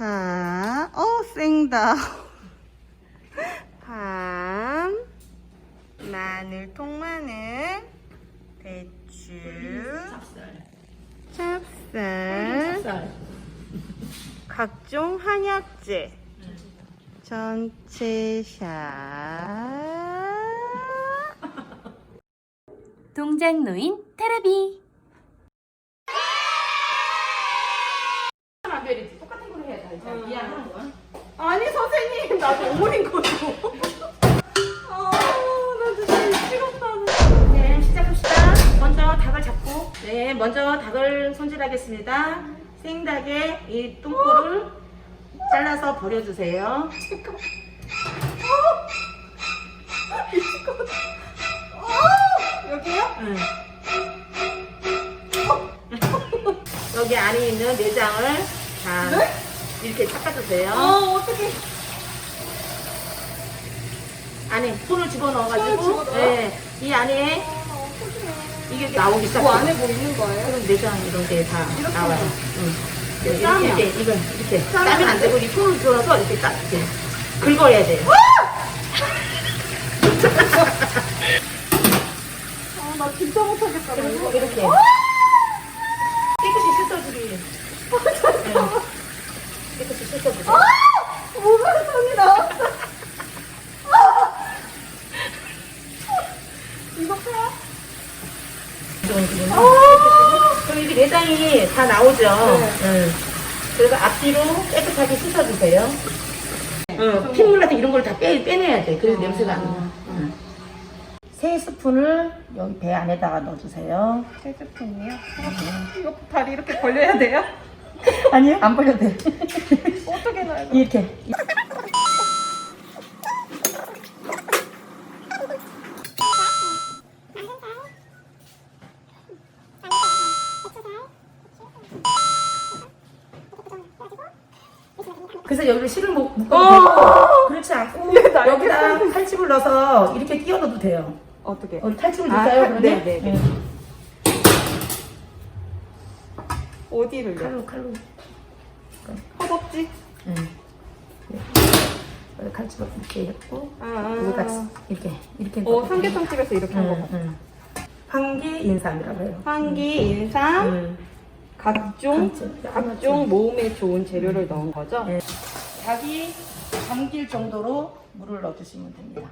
자, 어, 생다. 밤, 마늘, 통마늘, 배추, 찹쌀, 각종 한약재, 전체 샷. 동작노인 테레비 라벨이 똑같은 걸 해야 돼. 미안한 거야. 아니, 선생님, 나도 어머님 거죠. 아, 나 진짜 미치겠다. 네, 시작합시다. 먼저 닭을 잡고, 네, 먼저 닭을 손질하겠습니다. 생닭에 이 똥꼬를 잘라서 버려주세요. 여기요? 응. 여기 안에 있는 내장을 다 이렇게 닦아주세요. 어, 어떡해. 안에 손을 집어넣어가지고, 손을 집어넣어요? 네, 이 안에 이게 나오기 시작해요. 뭐 안에 뭐 있는 거예요? 그럼 내장 이런 게 다 이렇게 나와요. 응. 이렇게 이렇게, 싸면? 이렇게, 이건 이렇게 싸면 싸면 안 안 되고 이 손을 들어서 이렇게 딱 이렇게 긁어야 돼요. 아, 나 진짜 못하겠다. 나 이거. 이렇게 깨끗이 씻어주기. 네. 깨끗이 씻어주기 손이 나왔어. 이거 빼요? 이건 지금. 내장이 다 나오죠. 응. 그래서 앞뒤로 깨끗하게 씻어주세요. 응. 핏물 같은 이런 걸다 빼, 빼내야 돼. 그래서 냄새가 안 나. 응. 세 스푼을 여기 배 안에다가 넣어주세요. 세 스푼이요? 이거 다리 이렇게 벌려야 돼요? 아니요? 안 벌려도 돼. 어떻게 넣어요? 이렇게. 그래서 여기를 실을 묶- 묶어도 되고 그렇지 않고 나 이렇게 여기다 탈집을 넣어서 이렇게 끼워 넣어도 돼요. 어떻게? 어, 탈집을 아, 넣을까요? 탈- 그러면? 네, 네, 네. 네. 어디를요? 칼로 칼로. 허벅지? 응. 여기 칼집을 이렇게 했고 아, 여기가 아. 이렇게 이렇게. 어, 넣거든요. 삼계탕 집에서 이렇게 한 응, 거. 응. 황기 인삼이라고 해요. 황기, 인삼, 응. 각종, 각종, 각종 몸에 좋은 재료를 넣은 거죠? 네. 닭이 잠길 정도로 물을 넣어주시면 됩니다.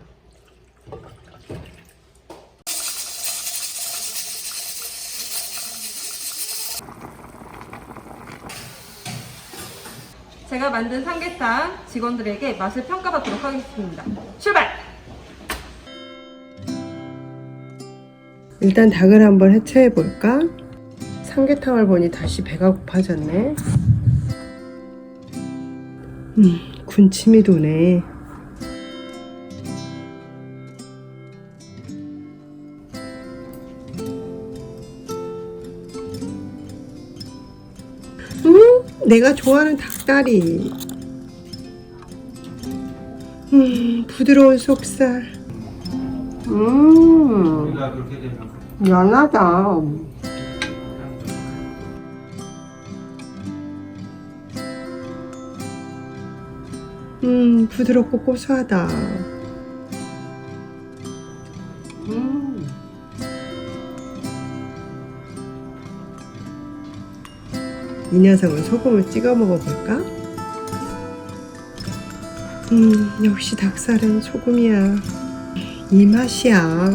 제가 만든 삼계탕 직원들에게 맛을 평가받도록 하겠습니다. 출발! 일단 닭을 한번 해체해 볼까? 삼계탕을 보니 다시 배가 고파졌네. 음, 군침이 도네. 음, 내가 좋아하는 닭다리. 음, 부드러운 속살. 음. 연하다. 음, 부드럽고 고소하다. 음. 이 녀석은 소금을 찍어 먹어볼까? 음, 역시 닭살은 소금이야. 이 맛이야.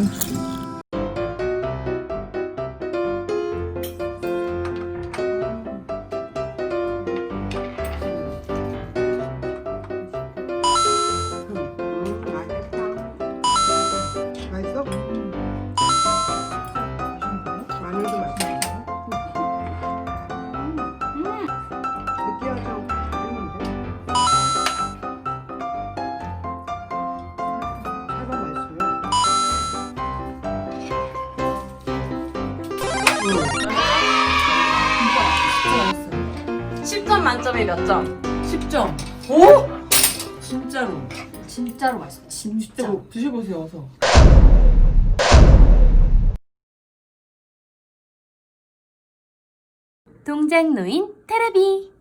만점에 몇 점? 10점. 오! 진짜로. 진짜로 맛있어. 진짜. 드셔보세요, 어서. 동작노인 테레비